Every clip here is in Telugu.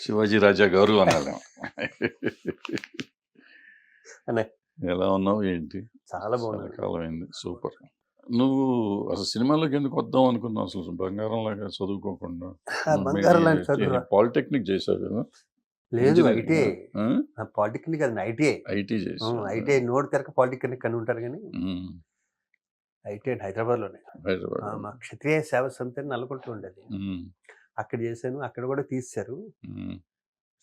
శివాజీ రాజా గారు అన్నాడు అనే. ఎలా ఉన్నావు? ఏంటి? చాలా బాగుంది కాలం అయింది. సూపర్. నువ్వు అసలు సినిమాలోకి ఎందుకు వద్దాం అనుకున్నావు? అసలు బంగారం లాగా చదువుకోకుండా పాలిటెక్నిక్ చేశావు కదా? లేదు ఐటీ? పాలిటెక్నిక్ అది ఐటీఐ ఐటీ ఐటీఐ నోట్ తెరక పాలిటెక్నిక్ అని ఉంటారు కానీ. ఐటీఐ హైదరాబాద్లోనే హైదరాబాద్ మా క్షత్రియ సేవ సమితి నల్గొండలో ఉండేది. అక్కడ చేశాను. అక్కడ కూడా తీశారు.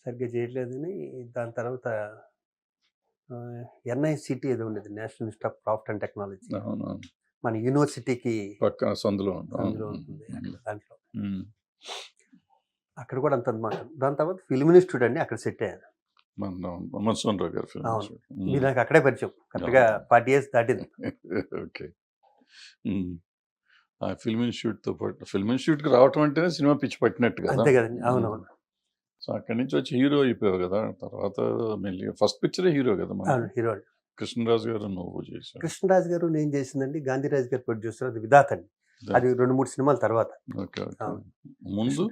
సరిగ్గా చేయట్లేదని దాని తర్వాత ఎన్ఐసిటీ ఏదో ఉండేది. National Institute of Craft and Technology. మన యూనివర్సిటీకి పక్కన సందులో. ఉంటుంది అక్కడ దాంట్లో. అక్కడ కూడా అంత అనమాట దాని తర్వాత ఫిల్మ్ ఇన్స్టిట్యూట్ అండి అక్కడ సెట్ అయ్యాను. నాకు అక్కడే పరిచయం. కరెక్ట్గా. ఫార్టీ ఇయర్స్ దాటింది. ఓకే. ఫిల్మ్ ఇన్స్టిట్యూట్తో పాటు ఫిల్మ్ ఇన్స్టిట్యూట్కి రావటం అంటేనే సినిమా పిచ్చి పట్టినట్టు కదా? అంతే కదండి. అవునవును. సో అక్కడి నుంచి వచ్చి హీరో అయిపోయావు కదా? తర్వాత మెల్లి ఫస్ట్ పిక్చరే హీరో కదా మన హీరో కృష్ణరాజు గారు నువ్వు చేశావు. కృష్ణరాజు గారు నేను చేసిందండి గాంధీరాజు గారు ప్రొడ్యూసర్ అది విధాత్ అండి. అది రెండు మూడు సినిమాల తర్వాత. ముందు?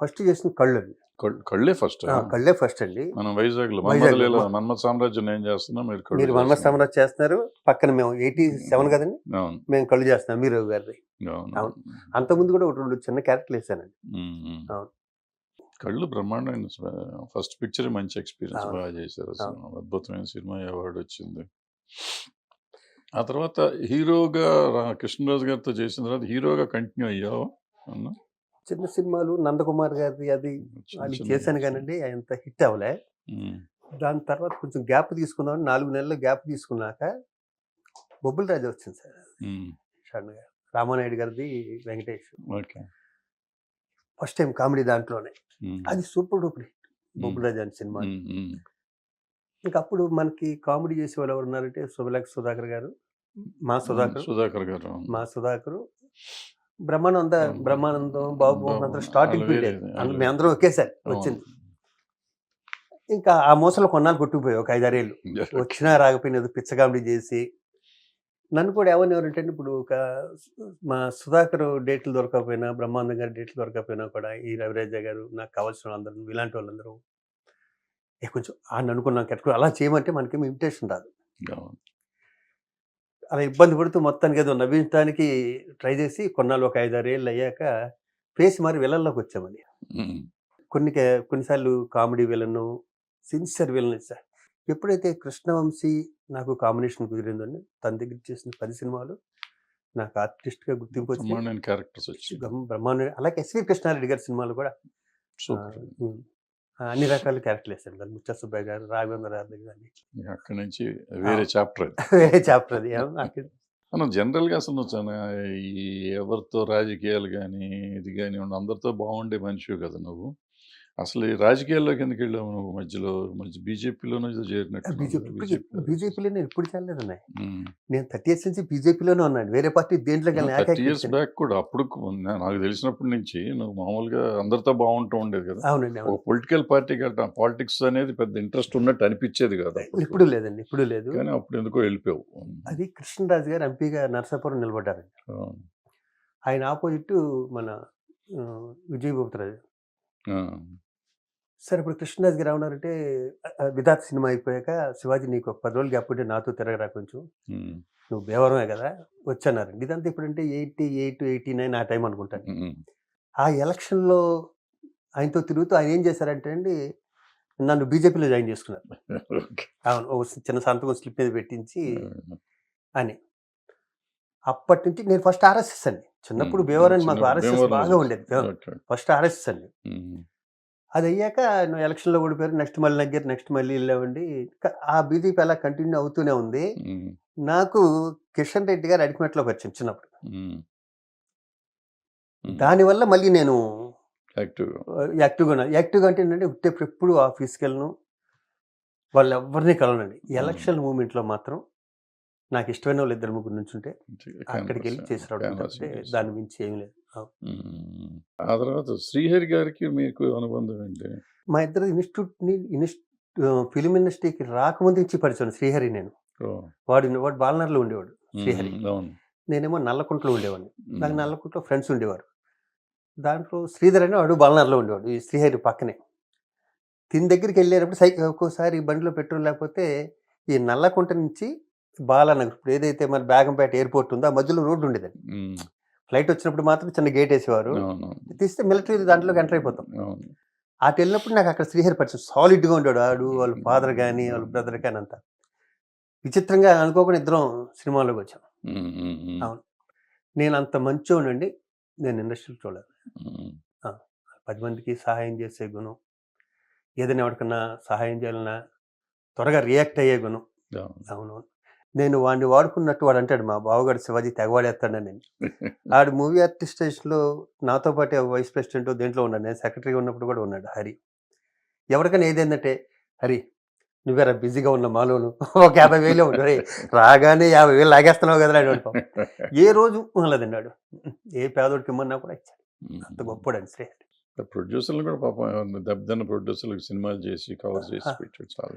ఫస్ట్ చేసిన కళ్ళు అండి కళ్- కళ్ళే ఫస్ట్ కళ్ళే ఫస్ట్ అండి. మనం వైజాగ్లో వైజాగ్లో మన్మథలీల మా- మన్మథ సామ్రాజ్యం ఏం చేస్తున్నాం మీరు మీరు మన్మ చేస్తున్నారు. పక్కన మేము ఎయిటీ సెవెన్ కదండి? మేము కళ్ళు చేస్తున్నాం మీరు గారిది. అవును. అంతకుముందు కూడా ఒక రెండు చిన్న క్యారెక్టర్లు వేసానండి. అవును. కళ్ళు బ్రహ్మాండమైన ఫస్ట్ పిక్చర్ మంచి ఎక్స్పీరియన్స్. బాగా చేశారు అద్భుతమైన సినిమా అవార్డు వచ్చింది. ఆ తర్వాత హీరోగా కృష్ణరాజు గారితో చేసిన తర్వాత హీరోగా కంటిన్యూ అయ్యావు అన్న? చిన్న సినిమాలు నందకుమార్ గారిది అది అది చేశాను. కానండి అంత హిట్ అవ్వలే. దాని తర్వాత కొంచెం గ్యాప్ తీసుకుందాం నాలుగు నెలలు గ్యాప్ తీసుకున్నాక బొబ్బుల రాజు వచ్చింది సార్. ఉమ్, సడన్గా రామానాయుడు గారిది వెంకటేష్. ఫస్ట్ టైం కామెడీ దాంట్లోనే. అది సూపర్ డూపర్ హిట్ బొబ్బుల రాజు అనే సినిమా. ఇంకా అప్పుడు మనకి కామెడీ చేసే వాళ్ళు ఎవరు ఉన్నారంటే శుభలేఖ సుధాకర్ గారు మా సుధాకర్. సుధాకర్ గారు మా సుధాకర్. బ్రహ్మానంద. బ్రహ్మానందం బాబు అందరూ స్టార్టింగ్ పీరియడ్ మేము అందరం ఒకేసారి వచ్చింది ఇంకా ఆ మోసలో కొన్నాళ్ళు కొట్టుకుపోయాయి ఒక ఐదారేళ్ళు. వచ్చినా రాకపోయినా ఏదో పిచ్చ కామెడీ చేసి నన్ను కూడా ఏమనేవారంటే ఇప్పుడు ఒక మా సుధాకర్ డేట్లు దొరకకపోయినా బ్రహ్మానందం గారి డేట్లు దొరకకపోయినా కూడా ఈ రవిరాజ గారు నాకు కావాల్సిన వాళ్ళందరూ ఇలాంటి వాళ్ళందరూ కొంచెం ఆయన అనుకున్నాం కట్టుకుని అలా చేయమంటే మనకేం ఇన్విటేషన్ రాదు. అలా ఇబ్బంది పడుతూ మొత్తానికి ఏదో నవ్వించడానికి ట్రై చేసి కొన్నాళ్ళు ఒక ఐదారు ఏళ్ళు అయ్యాక ఫేస్ మారి విలన్లోకి వచ్చామని కొన్ని కొన్నిసార్లు comedy villain sincere villain sir ఎప్పుడైతే కృష్ణవంశీ నాకు కాంబినేషన్ కుదిరిందండి తన దగ్గర చేసిన పది సినిమాలు నాకు ఆర్టిస్ట్గా గుర్తింపు వచ్చింది. బ్రహ్మాండ అలాగే ఎస్వి కృష్ణారెడ్డి గారి సినిమాలు కూడా. అన్ని రకాల క్యారెక్టర్లు వేసాను కదా ముచ్చ సుబ్బయ్య గారు రాఘవేంద్ర గారి కానీ అక్కడి నుంచి వేరే చాప్టర్ వేరే చాప్టర్ అది. మనం జనరల్గా అసలు ఎవరితో రాజకీయాలు కానీ ఇది కానీ అందరితో బాగుండే మనిషివి కదా నువ్వు. అసలు ఈ రాజకీయాల్లోకి ఎందుకు వెళ్ళావు నువ్వు? మధ్యలో మధ్య బీజేపీలోనే చేరినట్టు బీజేపీ బీజేపీలో నేను ఇప్పుడు చేయలేదన్నాయి ఉమ్. నేను థర్టీ ఇయర్స్ నుంచి బీజేపీలోనే ఉన్నాను. వేరే పార్టీ దేంట్లో థర్టీ ఇయర్స్ బ్యాక్ కూడా అప్పుడు నాకు తెలిసినప్పటి నుంచి నువ్వు మామూలుగా అందరితో బాగుంటూ ఉండేది కదా. అవునండి ఒక పొలిటికల్ పార్టీ గట్రా పాలిటిక్స్ అనేది పెద్ద ఇంట్రెస్ట్ ఉన్నట్టు అనిపించేది కదా. ఇప్పుడు లేదండి ఇప్పుడు లేదు. కానీ అప్పుడు ఎందుకో వెళ్ళిపోయావు. అది కృష్ణరాజు గారు ఎంపీగా నరసాపురం నిలబడ్డారండి. ఆయన ఆపోజిట్ మన ఆ, విజయ్ బాబురాజు ఆ, సరే ఇప్పుడు కృష్ణరాజు గారు ఆ, విధాత్ సినిమా అయిపోయాక శివాజీ నీకు ఒక పది రోజులు గ్యాప్ ఉంటే నాతో తిరగరా కొంచెం. నువ్వు బేవరమే కదా వచ్చన్నారండి ఇదంతా ఇప్పుడంటే ఎయిటీ ఎయిట్ ఎయిటీ నైన్ ఆ టైం అనుకుంటాను. ఆ ఎలక్షన్లో ఆయనతో తిరుగుతూ ఆయన ఏం చేశారంటే అండి నన్ను బీజేపీలో జాయిన్ చేసుకున్నారు. అవును చిన్న సంతకం స్లిప్ మీద పెట్టించి అని. అప్పటి నుంచి నేను ఫస్ట్ ఆర్ఎస్ఎస్ అండి. చిన్నప్పుడు ఉమ్, బేవరని మాకు ఆర్ఎస్ఎస్ భీమవరం బాగా. ఉండేది. ఫస్ట్ ఆర్ఎస్ఎస్ అండి. అది అయ్యాక నువ్వు ఎలక్షన్లో ఓడిపోయారు నెక్స్ట్ మళ్ళీ నగ్గారు నెక్స్ట్ మళ్ళీ వెళ్ళామండి ఆ బీజేపీ అలా కంటిన్యూ అవుతూనే ఉంది. నాకు కిషన్ రెడ్డి గారు అడిగిమెట్లో పరిచయం చిన్నప్పుడు. దానివల్ల మళ్ళీ నేను యాక్టివ్. యాక్టివ్గా యాక్టివ్గా అంటే ఏంటంటే ఉట్టేప్పుడు ఎప్పుడు ఆఫీస్కి వెళ్ళను. వాళ్ళు ఎవరిని కలవనండి ఎలక్షన్ మూమెంట్లో మాత్రం నాకు ఇష్టమైన వాళ్ళు ఇద్దరు ముగ్గురు నుంచి ఉంటే అక్కడికి వెళ్ళి చేసి రావడం దాని మించి ఏం లేదు. ఆ తర్వాత శ్రీహరి గారికి మీకు అనుబంధం ఏంటి? మా ఇద్దరు ఇన్స్టిట్యూట్ని ఇన్స్ట్ ఫిలిం ఇండస్ట్రీకి రాకముందు ఇచ్చి పరిచయం శ్రీహరి నేను. వాడు వాడు బాలనర్లో ఉండేవాడు శ్రీహరి. నేనేమో నల్లకుంటలో ఉండేవాడిని. నాకు నల్లకుంటలో ఫ్రెండ్స్ ఉండేవారు. దాంట్లో శ్రీధర్ అని వాడు బలనార్లో ఉండేవాడు ఈ శ్రీహరి పక్కనే. తిని దగ్గరికి వెళ్ళేటప్పుడు సైకిల్ ఒక్కోసారి బండిలో పెట్రోల్ లేకపోతే ఈ నల్లకుంట నుంచి బాలానగర్. ఇప్పుడు ఏదైతే మన బేగంపేట ఎయిర్పోర్ట్ ఉందో ఆ మధ్యలో రోడ్డు ఉండేదండి. ఫ్లైట్ వచ్చినప్పుడు మాత్రం చిన్న గేట్ వేసేవారు. తీస్తే మిలిటరీ దాంట్లోకి ఎంటర్ అయిపోతాం. అటు వెళ్ళినప్పుడు నాకు అక్కడ శ్రీహరి పరిచయం సాలిడ్గా ఉండేవాడు ఆడు వాళ్ళ ఫాదర్ కానీ వాళ్ళ బ్రదర్ కానీ అంతా. విచిత్రంగా అనుకోకుండా ఇద్దరం సినిమాలోకి వచ్చాం. అవును. నేను అంత మంచోనండి నేను ఇండస్ట్రీలో చూడలేదు. పది మందికి సహాయం చేసే గుణం. ఏదైనా ఎవరికన్నా సహాయం చేయాలన్నా త్వరగా రియాక్ట్ అయ్యే గుణం. అవును. నేను వాడిని వాడుకున్నట్టు వాడు అంటాడు మా బావగాడు శివాజీ తెగవాడేస్తాడని నేను ఆడు మూవీ ఆర్టిస్ట్ స్టేషన్లో నాతో పాటు వైస్ ప్రెసిడెంట్ దేంట్లో ఉన్నాడు నేను సెక్రటరీగా ఉన్నప్పుడు కూడా ఉన్నాడు హరి. ఎవరికైనా ఏదేందంటే హరి నువ్వేరా బిజీగా ఉన్న మాలోను ఒక యాభై వేలు రే రాగానే యాభై వేలు లాగేస్తున్నావు కదా అని అంటాం ఏ రోజు వాడు ఏ పేదోడికి ఇమ్మన్నా కూడా ఇచ్చాడు. అంత గొప్పడు శ్రీ ప్రొడ్యూసర్లు కూడా పాపం దెబ్బతిన్న ప్రొడ్యూసర్లకు సినిమాలు చేసి కవర్ చేసి. పెట్టాడు చాలా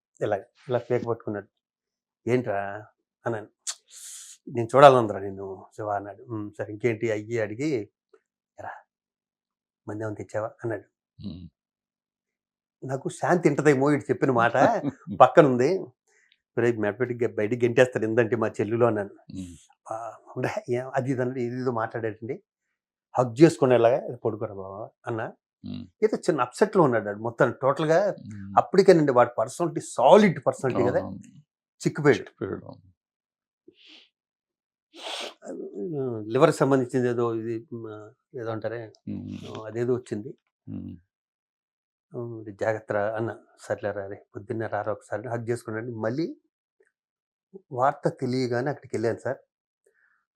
ఇలా ఇలా పేక పట్టుకున్నాడు. ఏంట్రా? అన్నాను. నేను చూడాలందరా నేను శివ అన్నాడు. "ఉమ్, సరే ఇంకేంటి? అయ్యి అడిగి ఎరా మంది ఏమైనా తెచ్చావా? అన్నాడు. నాకు శాంతి ఇంటదేమో ఇటు చెప్పిన మాట. పక్కన ఉంది. రేపు మెడపెట్టి బయటికి గెంటేస్తారు ఏందంటే మా చెల్లులో అన్నాను. ఉమ్, "ఆ, ఉండే, ఏం అది ఇది అన్నాడు ఇది మాట్లాడాడండి. హగ్ చేసుకునేలాగా పడుకోరా బాబా అన్న. ఏదో చిన్న upset లో ఉన్నాడు. మొత్తం టోటల్గా ఉమ్. అప్పటికేనండి వాడి పర్సనాలిటీ సాలిడ్ పర్సనాలిటీ కదా. చిక్కుపోయాడు. లివర్ సంబంధించింది ఏదో ఇది ఏదో అంటారే అదేదో వచ్చింది. జాగ్రత్త అన్న. సర్లేరా రే పొద్దున్నే రారా ఒకసారి హగ్ చేసుకున్నాడు మళ్ళీ వార్త తెలియగానే అక్కడికి వెళ్ళాను సార్.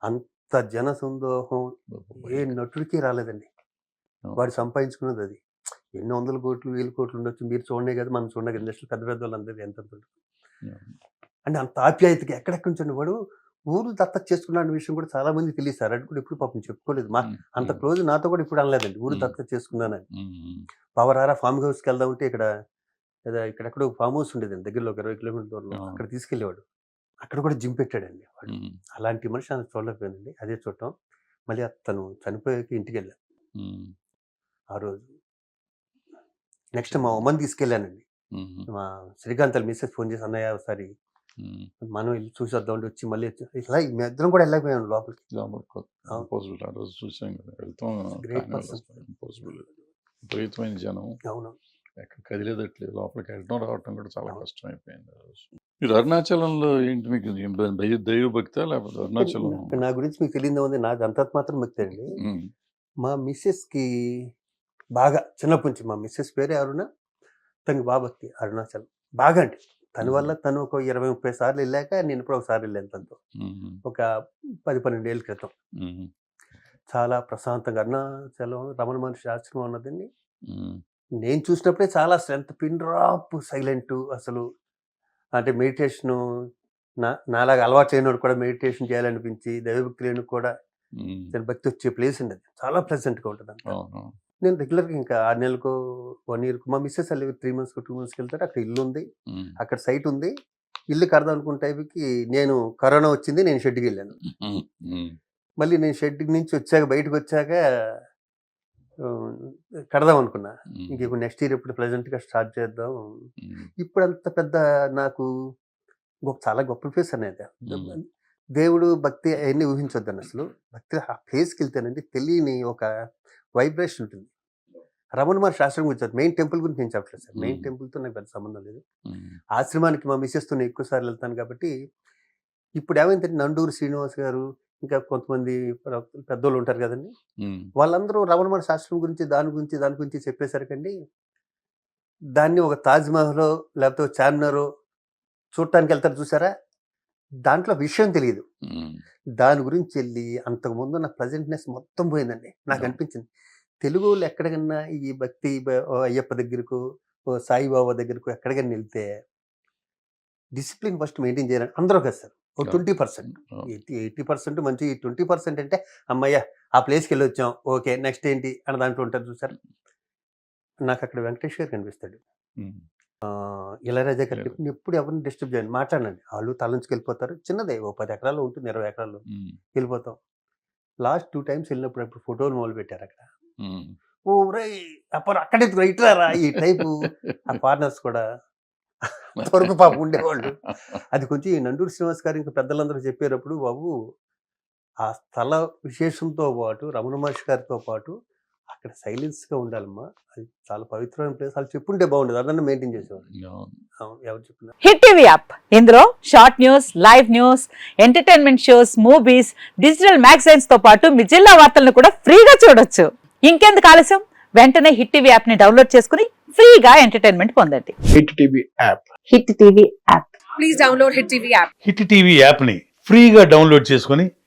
అంత జన సందోహం ఏ నటుడికి రాలేదండి. వాడు సంపాదించుకున్నది అది. ఎన్ని వందల కోట్లు వేల కోట్లు ఉండొచ్చు. మీరు చూడండి కదా మనం చూడండి ఇండస్ట్రీ పెద్ద పెద్ద వాళ్ళందరూ ఎంత. అంటే అంత ఆప్యాయతకి ఎక్కడెక్కడి నుంచి వాడు ఊరు దత్తత చేసుకున్న విషయం కూడా చాలా మంది తెలియదు సార్ అది కూడా ఇప్పుడు పాపం చెప్పుకోలేదు. మా అంత క్లోజ్ నాతో కూడా ఇప్పుడు అనలేదండి. ఊరు మ్మ్. దత్తత చేసుకున్నానని. ఉమ్, పవరారా ఫామ్ హౌస్కి వెళ్దాం అంటే ఇక్కడ ఏదో ఇక్కడెక్కడో ఫామ్ హౌస్ ఉండేదండి. దగ్గరలో ఒక ఇరవై కిలోమీటర్ దూరంలో. అక్కడ తీసుకెళ్ళేవాడు. అక్కడ కూడా జిమ్ పెట్టాడండి వాడు. అలాంటి మనిషి ఆయన చూడలేకపోయిందండి అదే చూడటం. మళ్ళీ అతను చనిపోయాక ఇంటికి వెళ్ళాను. ఆ రోజు. నెక్స్ట్ మా ఉమ్మని తీసుకెళ్ళానండి. మా శ్రీకాంత్ మిస్సెస్ ఫోన్ చేసి అన్నయ్య ఒకసారి. మనం వెళ్ళి చూసి వద్దాం వచ్చి మళ్ళీ ఇలా మీ ఇద్దరం కూడా వెళ్ళకపోయాను లోపలికి. విపరీతమైన జనం. అవును ఎక్కడ కదిలేదట్లేదు. లోపలికి వెళ్ళడం రావటం కూడా చాలా. కష్టం అయిపోయింది మీరు అరుణాచలంలో ఏంటి మీకు ఏం భయ- భయ- దైవ భక్త? లేకపోతే అరుణాచలం నా- గురించి మీకు తెలియదు ఉంది నాది అంత మాత్రం భక్తండి ఉమ్, మా మిస్సెస్కి బాగా చిన్నప్పటి నుంచి మా మిస్సెస్ పేరే అరుణ తనకి బాగా భక్తి అరుణాచలం. బాగా అంటే తన వల్ల తను ఒక ఇరవై ముప్పై సార్లు వెళ్ళాక నేను ఇప్పుడు ఒకసారి వెళ్ళాను తనతో. ఒక పది పన్నెండు ఏళ్ళ క్రితం. చాలా ప్రశాంతంగా అరుణాచలం రమణ మహర్షి ఆశ్రమం ఉన్నదండి నేను చూసినప్పుడే చాలా స్ట్రెంత్ పిన్ డ్రాప్ సైలెంట్ అసలు. అంటే మెడిటేషన్ నా నాలాగా అలవాటు చేయనోడు కూడా మెడిటేషన్ చేయాలనిపించి దైవభక్తి లేని కూడా భక్తి వచ్చే ప్లేస్ అండి అది. చాలా ప్లెజెంట్గా ఉంటుంది నేను రెగ్యులర్గా ఇంకా ఆరు నెలలకు వన్ ఇయర్కు మా మిస్సెస్ అల్లి త్రీ మంత్స్కి టూ మంత్స్కి వెళ్తారు. అక్కడ ఇల్లు ఉంది అక్కడ సైట్ ఉంది. ఇల్లు కడదాం అనుకున్న టైంకి నేను కరోనా వచ్చింది. నేను షెడ్కి వెళ్ళాను. మళ్ళీ నేను షెడ్ నుంచి వచ్చాక బయటకు వచ్చాక కడదాం అనుకున్నా ఇంక ఇప్పుడు నెక్స్ట్ ఇయర్ ఇప్పుడు ప్రెజెంట్గా స్టార్ట్ చేద్దాం. ఇప్పుడు అంత పెద్ద నాకు గొప్ప చాలా గొప్ప ఫేస్ అనేది. దేవుడు భక్తి అవన్నీ ఊహించొద్దని అసలు. భక్తి ఆ ఫేస్కి వెళ్తేనండి తెలియని ఒక వైబ్రేషన్ ఉంటుంది. రమణ మహర్షి ఆశ్రమం గురించి మెయిన్ టెంపుల్ గురించి నేను చెప్పట్లేదు సార్. మెయిన్. టెంపుల్తో నాకు పెద్ద సంబంధం లేదు. ఆశ్రమానికి మా మిస్సెస్తో నేను ఎక్కువ సార్లు వెళ్తాను కాబట్టి ఇప్పుడు ఏమైందంటే నండూరు శ్రీనివాస్ గారు ఇంకా కొంతమంది పెద్దోళ్ళు ఉంటారు కదండి. వాళ్ళందరూ రమణ మహర్షి ఆశ్రమం గురించి దాని గురించి దాని గురించి చెప్పేసరికండి దాన్ని ఒక తాజ్ మహల్ లేకపోతే చార్మినార్ చూడటానికి వెళ్తారు చూసారా? దాంట్లో విషయం తెలియదు దాని గురించి వెళ్ళి అంతకుముందు నా ప్రజెంట్నెస్ మొత్తం పోయిందండి. నాకు. అనిపించింది. తెలుగు వాళ్ళు ఎక్కడికన్నా ఈ భక్తి అయ్యప్ప దగ్గరకు ఓ సాయిబాబా దగ్గరకు ఎక్కడికైనా వెళ్తే డిసిప్లిన్ ఫస్ట్ మెయింటైన్ చేయాలని అందరూ కదా sir. Twenty percent. Eighty eighty percent మంచి ట్వంటీ పర్సెంట్ అంటే అమ్మయ్య ఆ ప్లేస్కి వెళ్ళి వచ్చాం ఓకే నెక్స్ట్ ఏంటి? అని దాంట్లో ఉంటారు చూసారు? నాకు అక్కడ వెంకటేష్ గారు కనిపిస్తాడు. ఇళయరాజా గారు ఎప్పుడు ఎవరిని డిస్టర్బ్ చేయండి మాట్లాడండి. వాళ్ళు తలంచుకు వెళ్ళిపోతారు చిన్నదే. ఓ పది ఎకరాలు ఉంటుంది ఇరవై ఎకరాలు. వెళ్ళిపోతాం. లాస్ట్ టూ టైమ్స్ వెళ్ళినప్పుడు అప్పుడు ఫోటోలు మొదలు పెట్టారు అక్కడ. ఓ రై అప్పుడు అక్కడే ఇట్లారా ఈ టైపు? ఆ ఫారినర్స్ కూడా వరకు పాపం ఉండేవాళ్ళు. అది కొంచెం ఈ నండూరు శ్రీనివాస్ గారు ఇంకా పెద్దలందరూ చెప్పేటప్పుడు బాబు ఆ స్థల విశేషంతో పాటు రమణ మహర్షి గారితో పాటు అక్కడ సైలెన్స్గా ఉండాలమ్మా. అది చాలా పవిత్రమైన ప్లేస్. వాళ్ళు చెప్పుంటే బాగుండేది. అదన్నా మెయింటైన్ చేసేవాళ్ళు. ఎవరు చెప్పిన. Hit TV app. ఇందులో short news live news entertainment shows movies digital మ్యాగజైన్స్తో పాటు మీ జిల్లా వార్తలను కూడా ఫ్రీగా చూడొచ్చు. ఇంకెందుకు ఆలస్యం? వెంటనే హిట్ టీవీ యాప్ని డౌన్లోడ్ చేసుకుని ఫ్రీగా ఎంటర్టైన్మెంట్ పొందండి. Hit TV app. Hit TV app. please download Hit TV app. Hit TV యాప్ని ఫ్రీగా డౌన్లోడ్ చేసుకొని